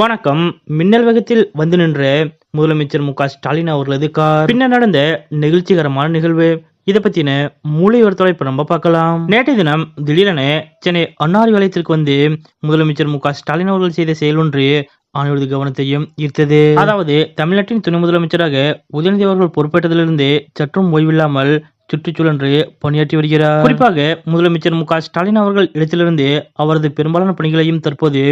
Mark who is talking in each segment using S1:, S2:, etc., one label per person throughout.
S1: வணக்கம். மின்னல் வேகத்தில் வந்து நின்ற முதலமைச்சர் மு க ஸ்டாலின் அவர்களது கார் பின்னர் நடந்த நெகிழ்ச்சிகரமான நிகழ்வு. இதை பத்தின மூளை தொலைப்பு நம்ம பார்க்கலாம். நேற்றைய தினம் திடீரென சென்னை அன்னாரி வலயத்திற்கு வந்து முதலமைச்சர் மு க ஸ்டாலின் அவர்கள் செய்த செயல் ஒன்று அனைவரது கவனத்தையும் ஈர்த்தது. அதாவது தமிழ்நாட்டின் துணை முதலமைச்சராக உதயநிதி அவர்கள் பொறுப்பேற்றதிலிருந்து சற்றும் ஓய்வில்லாமல் சுற்றுச்சூழன்று பணியாற்றி வருகிறார். குறிப்பாக முதலமைச்சர் மு ஸ்டாலின் அவர்கள் இடத்திலிருந்து அவரது பெரும்பாலான பணிகளையும் தற்போது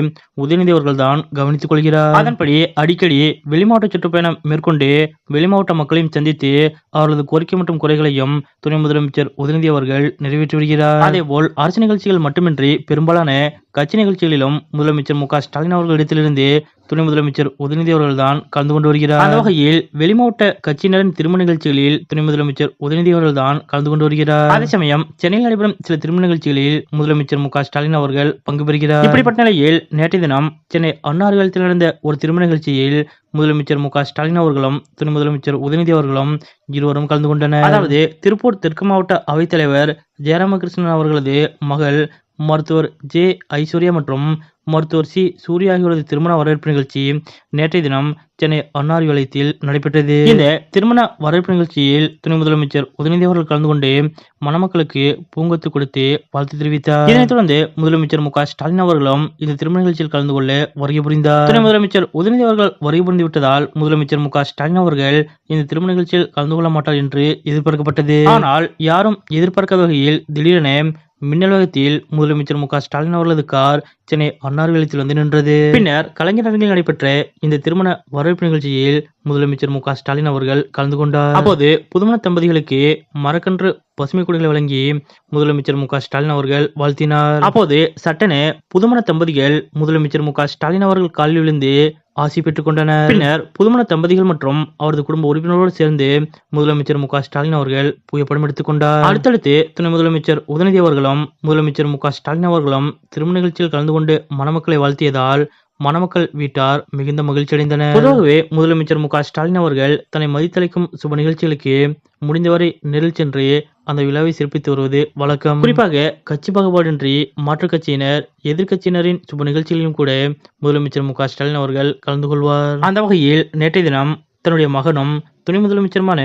S1: உதயநிதி அவர்கள் தான் கவனித்துக் கொள்கிறார். அதன்படி அடிக்கடி வெளிமாவட்ட சுற்றுப்பயணம் மேற்கொண்டு வெளிமாவட்ட மக்களையும் சந்தித்து அவர்களது கோரிக்கை மற்றும் குறைகளையும் துணை முதலமைச்சர் உதயநிதி அவர்கள் நிறைவேற்றி வருகிறார். அதேபோல் அரசு நிகழ்ச்சிகள் மட்டுமின்றி பெரும்பாலான கட்சி நிகழ்ச்சிகளிலும் முதலமைச்சர் மு க ஸ்டாலின் அவர்கள் இடத்திலிருந்து துணை முதலமைச்சர் உதயநிதி அவர்கள்தான் கலந்து கொண்டு வருகிறார். அந்த வகையில் வெளிமாவட்ட கட்சியினரின் திருமண நிகழ்ச்சிகளில் துணை முதலமைச்சர் உதயநிதி அவர்கள்தான் கலந்து கொண்டு வருகிறார். அதே சமயம் சென்னையில் நடைபெறும் சில திருமண நிகழ்ச்சிகளில் முதலமைச்சர் மு க ஸ்டாலின் அவர்கள் பங்கு பெறுகிறார். இப்படிப்பட்ட நிலையில் நேற்றைய தினம் சென்னை அண்ணா காலத்தில் நடந்த ஒரு திருமண நிகழ்ச்சியில் முதலமைச்சர் மு க ஸ்டாலின் அவர்களும் துணை முதலமைச்சர் உதயநிதி அவர்களும் இருவரும் கலந்து கொண்டனர். அதாவது திருப்பூர் தெற்கு மாவட்ட அவைத்தலைவர் ஜெயராமகிருஷ்ணன் அவர்களது மகள் மருத்துவர் ஜே. ஐஸ்வர்யா மற்றும் மருத்துவர் சி. சூர்யா ஆகியோரது திருமண வரவேற்பு நிகழ்ச்சி நேற்றைய தினம் சென்னை அன்னார் வலயத்தில் நடைபெற்றது. இந்த திருமண வரவேற்பு நிகழ்ச்சியில் துணை முதலமைச்சர் உதயநிதி அவர்கள் கலந்து கொண்டு மணமக்களுக்கு பூங்கொத்து கொடுத்து வாழ்த்து தெரிவித்தார். இதனைத் தொடர்ந்து முதலமைச்சர் மு. ஸ்டாலின் அவர்களும் இந்த திருமண நிகழ்ச்சியில் கலந்து கொள்ள வருகை புரிந்தார். துணை முதலமைச்சர் உதயநிதி அவர்கள் வருகை புரிந்து விட்டதால் முதலமைச்சர் மு. ஸ்டாலின் அவர்கள் இந்த திருமண நிகழ்ச்சியில் கலந்து கொள்ள மாட்டார் என்று எதிர்பார்க்கப்பட்டது. ஆனால் யாரும் எதிர்பார்க்காத வகையில் திடீரென மின்னல் வேகத்தில் முதலமைச்சர் மு க ஸ்டாலின் அவர்களது கார் சென்னை அன்னார் வந்து நின்றது. பின்னர் கலைஞர் அரங்கில் நடைபெற்ற இந்த திருமண வரவேற்பு நிகழ்ச்சியில் முதலமைச்சர் மு க ஸ்டாலின் அவர்கள் கலந்து கொண்டார். அப்போது புதுமண தம்பதிகளுக்கு மரக்கன்று பசுமை குடிகளை வழங்கி முதலமைச்சர் மு க ஸ்டாலின் அவர்கள் வாழ்த்தினார். அப்போது சட்டென புதுமண தம்பதிகள் முதலமைச்சர் மு க ஸ்டாலின் அவர்கள் காலில் விழுந்து ஆசி பெற்றுக் கொண்டனர். பின்னர் புதுமண தம்பதிகள் மற்றும் அவரது குடும்ப உறுப்பினரோடு சேர்ந்து முதலமைச்சர் மு க ஸ்டாலின் அவர்கள் புகைப்படம் எடுத்துக் கொண்டார். அடுத்தடுத்து துணை முதலமைச்சர் உதயநிதி அவர்களும் முதலமைச்சர் மு க ஸ்டாலின் அவர்களும் திருமண நிகழ்ச்சியில் கலந்து கொண்டு மணமக்களை வாழ்த்தியதால் மணமக்கள் வீட்டார் மிகுந்த மகிழ்ச்சியடைந்தனர். பொதுவாகவே முதலமைச்சர் மு க ஸ்டாலின் அவர்கள் தன்னை மதித்தளிக்கும் சுப நிகழ்ச்சிகளுக்கு முடிந்தவரை நெருள் சென்று அந்த விழாவை சிறப்பித்து வருவது வழக்கம். குறிப்பாக கட்சி பாகுபாடின்றி மாற்றுக் கட்சியினர் எதிர்க்கட்சியினரின் சுப நிகழ்ச்சிகளிலும் கூட முதலமைச்சர் மு க ஸ்டாலின் அவர்கள் கலந்து கொள்வார். அந்த வகையில் நேற்றைய தினம் தன்னுடைய மகனும் துணை முதலமைச்சருமான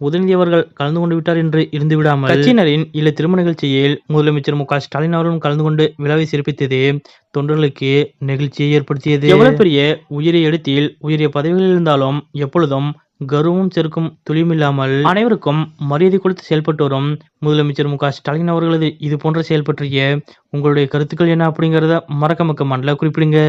S1: உதயநிதி அவர்கள் கலந்து கொண்டு விட்டார் என்று இருந்து விடாமல் கட்சியினரின் இல்ல திருமண நிகழ்ச்சியில் முதலமைச்சர் மு க ஸ்டாலின் அவர்களும் கலந்து கொண்டு விழாவை சிறப்பித்தது தொண்டர்களுக்கு நெகிழ்ச்சியை ஏற்படுத்தியது. எவ்வளவு பெரிய உயரிய இடத்தில் உயரிய பதவிகளில் இருந்தாலும் எப்பொழுதும் கர்வமும் செருக்கும் துளியுமில்லாமல் அனைவருக்கும் மரியாதை கொடுத்து செயல்பட்டு வரும் முதலமைச்சர் மு க ஸ்டாலின் அவர்களது இது போன்ற செயல் பற்றிய உங்களுடைய கருத்துக்கள் என்ன அப்படிங்கறத மறக்க மக்க மண்டல குறிப்பிடுங்க.